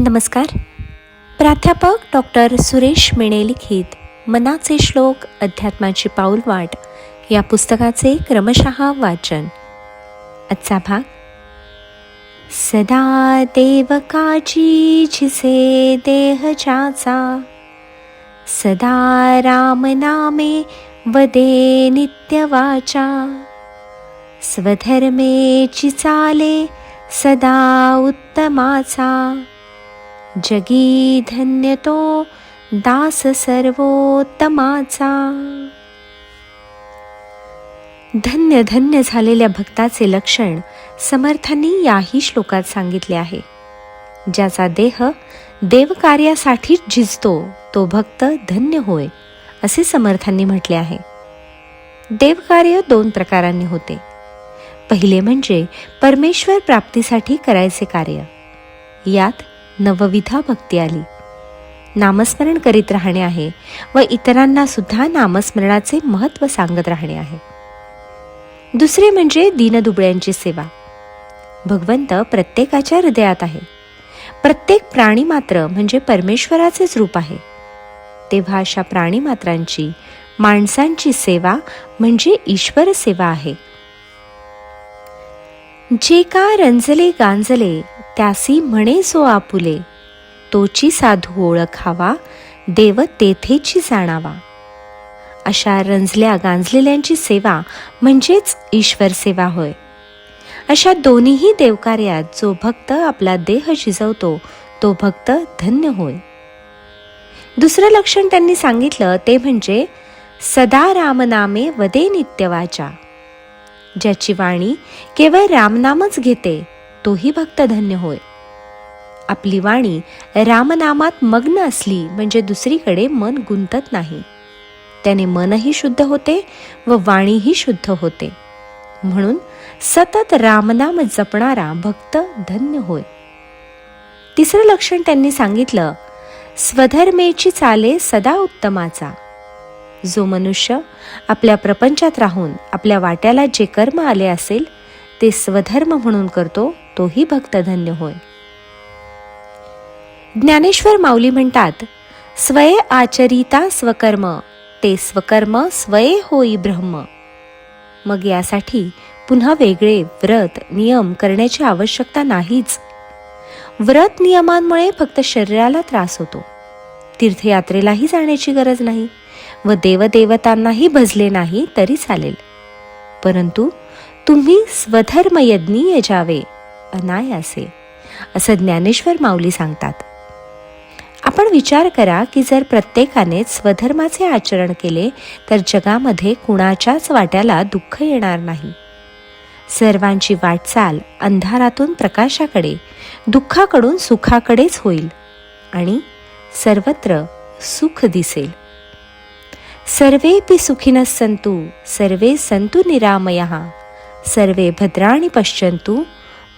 नमस्कार. प्राध्यापक डॉक्टर सुरेश मेणे लिखित मनाचे श्लोक अध्यात्माची पाऊलवाट या पुस्तकाचे क्रमशः वाचन. आजचा भाग सदा देवकाची झिसे देहजाचा सदा राम नामे वदे नित्य वाचा स्वधर्मेची चाले सदा उत्तमाचा जगी धन्य तो दास सर्वोत्तमाचा. धन्य धन्य झालेल्या भक्ताचे लक्षण समर्थांनी याही श्लोकात सांगितले आहे. ज्याचा देह देवकार्यासाठीच झिजतो तो भक्त धन्य होय असे समर्थांनी म्हटले आहे. देवकार्य दोन प्रकारांनी होते. पहिले म्हणजे परमेश्वर प्राप्तीसाठी करायचे कार्य. यात नवविधा भक्ती आली. नामस्मरण करीत राहणे आहे व इतरांना सुद्धा नामस्मरणाचे महत्त्व सांगत राहणे आहे. दुसरे म्हणजे दीनदुबळ्यांची सेवा. भगवंत प्रत्येकाच्या हृदयात आहे. प्रत्येक प्राणी मात्र म्हणजे परमेश्वराचेच रूप आहे. तेव्हा अशा प्राणीमात्रांची माणसांची सेवा म्हणजे ईश्वर सेवा आहे. जे का रंजले गांजले त्यासी म्हणे सो आपुले. तोची साधू ओळखावा देव तेथेची जाणावा. अशा रंजल्या गांजलेल्यांची सेवा म्हणजेच ईश्वर सेवा होय. अशा दोन्हीही देवकार्यात जो भक्त आपला देह शिजवतो तो भक्त धन्य होय. दुसरं लक्षण त्यांनी सांगितलं ते म्हणजे सदा रामनामे वदे नित्यवाचा. ज्याची वाणी केवळ रामनामच घेते तोही भक्त धन्य होय. आपली वाणी रामनामात मग्न असली म्हणजे दुसरीकडे मन गुंतत नाही. त्याने मनही शुद्ध होते व वाणीही शुद्ध होते. म्हणून सतत रामनाम जपणारा भक्त धन्य होय. तिसरं लक्षण त्यांनी सांगितलं स्वधर्मेची चाले सदा उत्तमाचा. जो मनुष्य आपल्या प्रपंचात राहून आपल्या वाट्याला जे कर्म आले असेल ते स्वधर्म म्हणून करतो तोही भक्त धन्य होय. ज्ञानेश्वर माऊली म्हणतात स्वये आचरिता स्वकर्म ते स्वकर्म स्वये होई ब्रह्म. मग यासाठी पुन्हा वेगळे व्रत नियम करण्याची आवश्यकता नाहीच. व्रत नियमांमुळे फक्त शरीराला त्रास होतो. तीर्थयात्रेलाही जाण्याची गरज नाही. व देवदेवतांनाही भजले नाही तरी चालेल. परंतु तुम्ही स्वधर्म यज्ञी जावे अनायासे असं ज्ञानेश्वर माऊली सांगतात. आपण विचार करा की जर प्रत्येकाने स्वधर्माचे आचरण केले तर जगामध्ये कुणाच्याच वाट्याला दुःख येणार नाही. सर्वांची वाटचाल अंधारातून प्रकाशाकडे दुःखाकडून सुखाकडेच होईल आणि सर्वत्र सुख दिसेल. सर्वेपि सुखिनः सन्तु सर्वे सन्तु निरामयः। सर्वे भद्राणी पश्यन्तु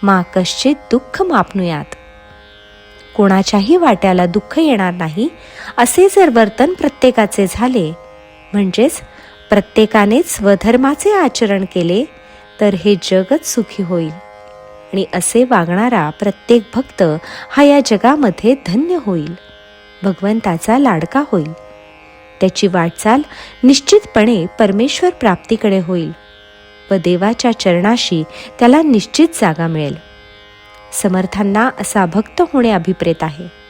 मा कश्चित दुःख मापनुयात कोणाच्याही वाट्याला दुःख येणार नाही असे जर वर्तन प्रत्येकाचे झाले म्हणजेच प्रत्येकाने स्वधर्माचे आचरण केले तर हे जगच सुखी होईल. आणि असे वागणारा प्रत्येक भक्त हा या जगामध्ये धन्य होईल. भगवंताचा लाडका होईल. त्याची वाटचाल निश्चितपणे परमेश्वर प्राप्तीकडे होईल व देवाच्या चरणाशी त्याला निश्चित जागा मिळेल. समर्थांना असा भक्त होणे अभिप्रेत आहे.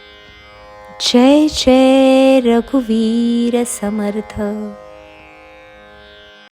जय जय रघुवीर समर्थ.